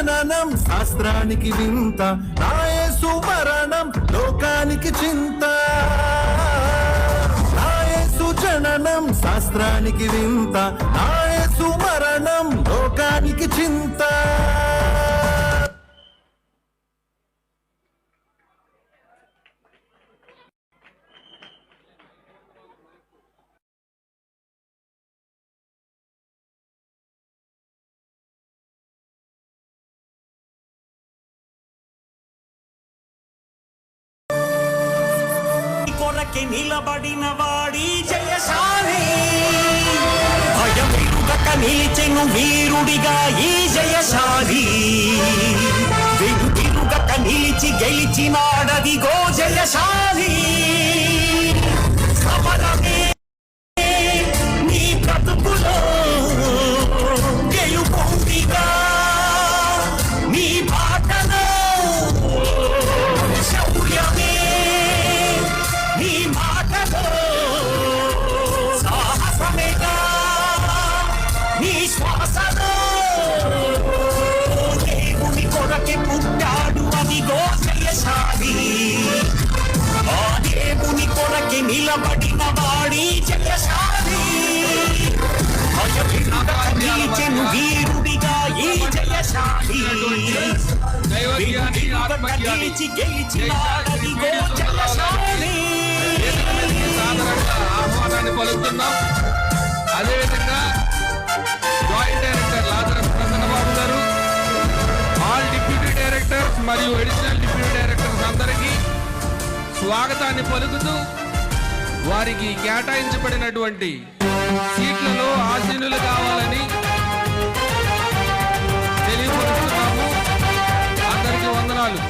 జననం శాస్త్రానికి వింత నాయసు మరణం లోకానికి చింత. నాయసు జననం శాస్త్రానికి వింత నాయసు మరణం లోకానికి చింత. కొరకే నిలబడిన వాడి జయశాలి. భయమిరుగక నిలిచెను వీరుడిగా ఈ జయశాలి. వెనుతిరుగక నిలిచి గెలిచినాడదిగో జయశాలి. నిలబడిన వాడి జయశాలి వీరుడిగా ఈ జయశాలి జయశాలి సాధారణంగా ఆహ్వానాన్ని పలుకుతున్నాం. అదేవిధంగా జాయింట్ డైరెక్టర్ లాదరం ప్రసన్నబాబు గారు ఆల్ డిప్యూటీ డైరెక్టర్స్ మరియు అడిషనల్ డిప్యూటీ డైరెక్టర్స్ అందరికీ స్వాగతాన్ని పలుకుతూ వారికి కేటాయించబడినటువంటి సీట్లలో ఆసీనులు కావాలని తెలియపరుస్తున్నాము. అందరికీ వందనాలు.